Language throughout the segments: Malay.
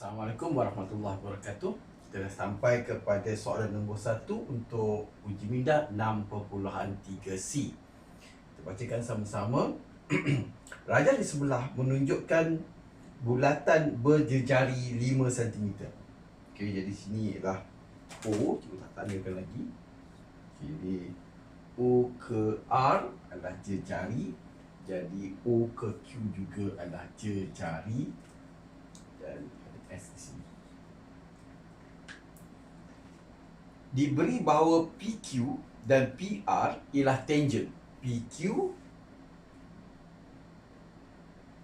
Assalamualaikum warahmatullahi wabarakatuh. Kita dah sampai kepada soalan nombor satu untuk uji minda 6.3C. Kita bacakan sama-sama. Raja di sebelah menunjukkan bulatan berjejari 5 cm. Okey, jadi sini ialah O. Cuba tak tandakan lagi. Okay, jadi O ke R adalah jejari. Jadi O ke Q juga adalah jejari. Dan S di sini. Diberi bahawa PQ dan PR ialah tangent. PQ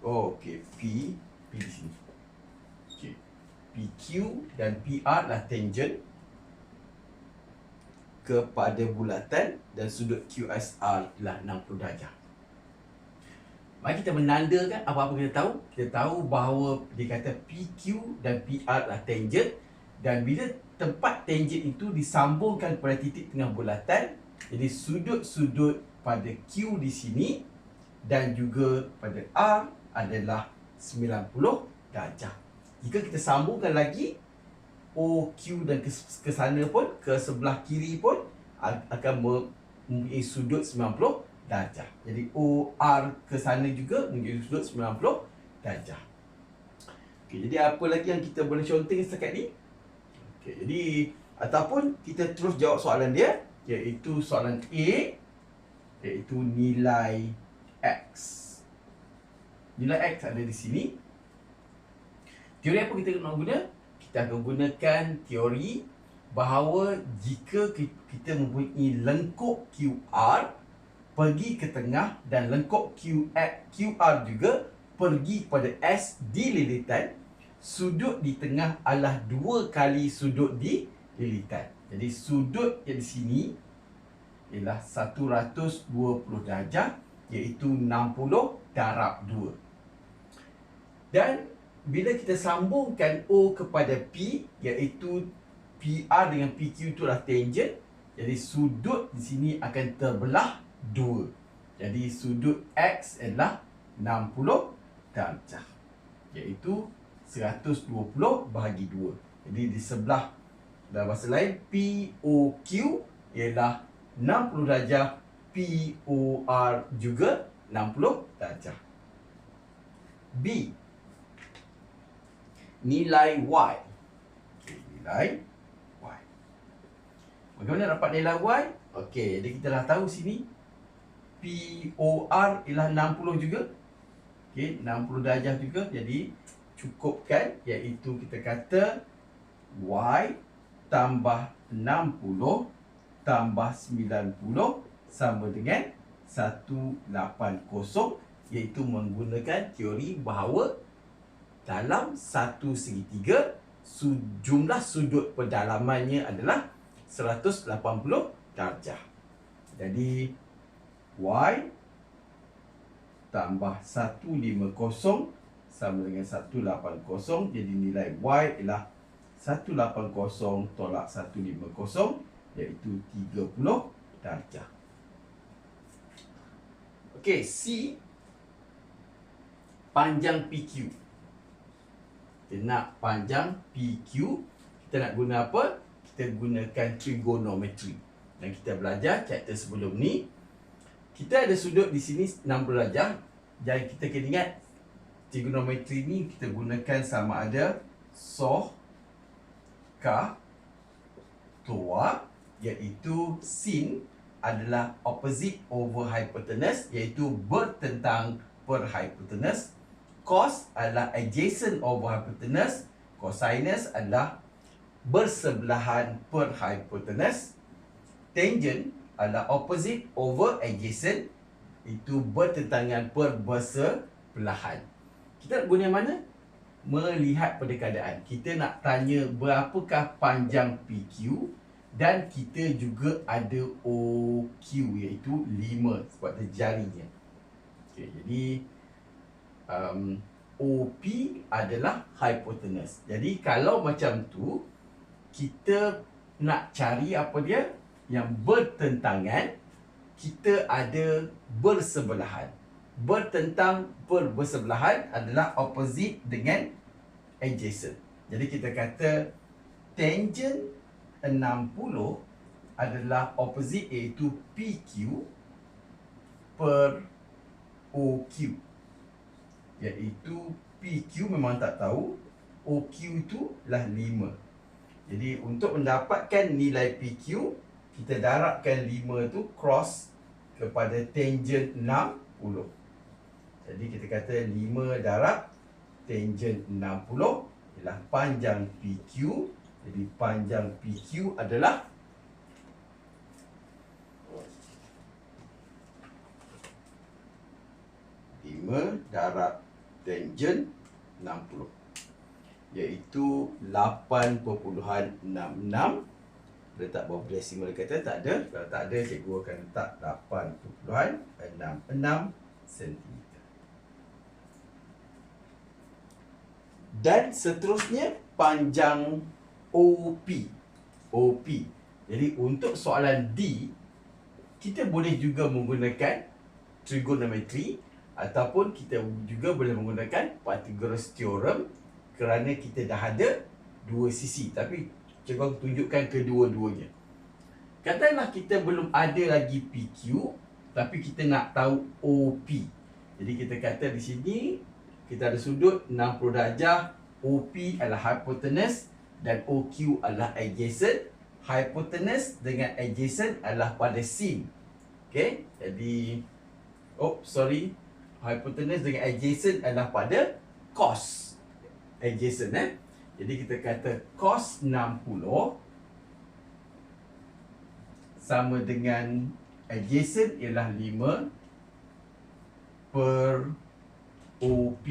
Oh, okey. P P di sini. Okey. PQ dan PR adalah tangent kepada bulatan dan sudut QSR ialah 60 darjah. Mari kita menandakan apa-apa kita tahu. Kita tahu bahawa dia kata PQ dan PR adalah tangent dan bila tempat tangent itu disambungkan pada titik tengah bulatan, jadi sudut-sudut pada Q di sini dan juga pada R adalah 90 darjah. Jika kita sambungkan lagi OQ dan ke, ke sana pun ke sebelah kiri pun akan mempunyai sudut 90 darjah. Jadi OR ke sana juga mempunyai sudut 90 darjah. Okey, jadi apa lagi yang kita boleh conteng setakat ni? Okey, jadi ataupun kita terus jawab soalan dia iaitu soalan A iaitu nilai X. Nilai X ada di sini. Teori apa kita nak guna? kita akan gunakan teori bahawa jika kita mempunyai lengkuk QR pergi ke tengah dan lengkuk QR juga pergi kepada S di lilitan sudut di tengah adalah dua kali sudut di lilitan. Jadi sudut yang di sini ialah 120 darjah iaitu 60 darab 2. Dan bila kita sambungkan O kepada P iaitu PR dengan PQ itu adalah tangent jadi sudut di sini akan terbelah dua jadi sudut X adalah 60 darjah iaitu 120 bahagi 2 jadi di sebelah dalam bahasa lain POQ ialah 60 darjah POR juga 60 darjah B nilai Y. Okay, nilai Y. Bagaimana dapat nilai Y? Okey, jadi kita dah tahu sini POR ialah 60 juga. Okey, 60 darjah juga. Jadi cukupkan iaitu kita kata Y tambah 60 tambah 90 sama dengan 180 iaitu menggunakan teori bahawa dalam satu segitiga jumlah sudut pendalamannya adalah 180 darjah. Jadi y tambah 150 sama dengan 180 jadi nilai y ialah 180 tolak 150 iaitu 30 darjah. Okey, C. Panjang PQ kita nak panjang PQ kita nak guna apa? Kita gunakan trigonometry dan kita belajar chapter sebelum ni kita ada sudut di sini 60 darjah dan kita kena ingat trigonometry ni kita gunakan sama ada soh ka tua iaitu sin adalah opposite over hypotenuse iaitu bertentang per hypotenuse. Cos adalah adjacent over hypotenuse, cosinus adalah bersebelahan per hypotenuse, tangent adalah opposite over adjacent, itu bertentangan per bersebelahan. Kita guna yang mana? Melihat pada keadaan. Kita nak tanya berapakah panjang PQ dan kita juga ada OQ iaitu 5 sebab dia jarinya. Okay, jadi um, OP adalah hypotenuse. Jadi kalau macam tu kita nak cari apa dia yang bertentangan kita ada bersebelahan. Bertentang bersebelahan adalah opposite dengan adjacent. Jadi kita kata tangent 60 adalah opposite iaitu PQ per OQ. Iaitu PQ memang tak tahu, OQ tu lah 5. Jadi untuk mendapatkan nilai PQ, kita darabkan 5 tu cross kepada tangent 60. Jadi kita kata 5 darab tangent 60 ialah panjang PQ. Jadi panjang PQ adalah lima darab tangent 60 iaitu 8.66 letak bawah desimal kata tak ada kalau tak ada cikgu akan letak 8.66 cm dan seterusnya panjang OP OP jadi untuk soalan D kita boleh juga menggunakan trigonometry ataupun kita juga boleh menggunakan Pythagoras theorem kerana kita dah ada dua sisi. Tapi cikgu tunjukkan kedua-duanya. Katakanlah kita belum ada lagi PQ tapi kita nak tahu OP jadi kita kata di sini kita ada sudut 60 darjah OP adalah hypotenuse dan OQ adalah adjacent. Hypotenuse dengan adjacent adalah pada sin. Okey jadi oh sorry. Hypotenuse dengan adjacent adalah pada cos. Adjacent eh. Jadi kita kata cos 60 sama dengan adjacent ialah 5 per OP.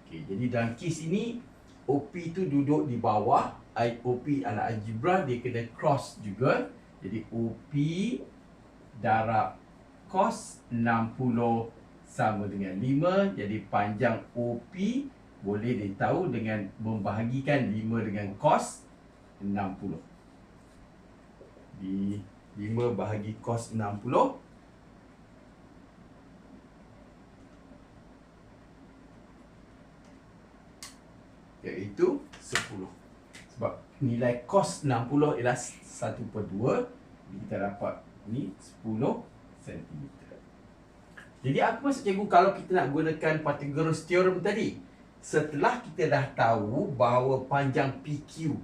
Okey, jadi dalam kes ini OP tu duduk di bawah, OP adalah algebra dia kena cross juga. Jadi OP darab cos 60 sama dengan 5 jadi panjang OP boleh ditahu dengan membahagikan 5 dengan cos 60. Di 5 bahagi cos 60 iaitu 10. Sebab nilai cos 60 ialah 1 per 2. kita dapat ni 10 cm. Jadi apa maksud cikgu kalau kita nak gunakan Pythagoras theorem tadi? Setelah kita dah tahu bahawa panjang PQ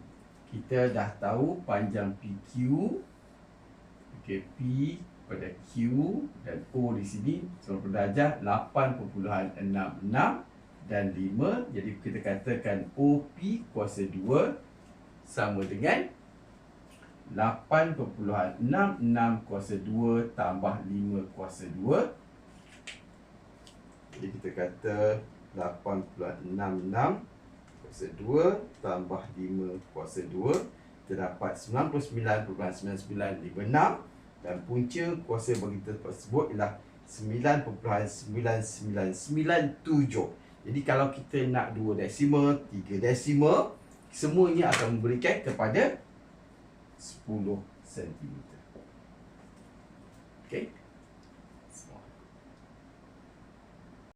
kita dah tahu panjang PQ okey P pada Q dan O di sini seluruh darjah 8.66 dan 5 jadi kita katakan OP kuasa 2 sama dengan 8.66 kuasa 2 tambah 5 kuasa 2 jadi kita kata 8.66 kuasa 2 tambah 5 kuasa 2 kita dapat 99.9956 dan punca kuasa bagi tersebut ialah 9.9997 jadi kalau kita nak 2 desimal 3 desimal semuanya akan memberikan kepada 10 cm Okay.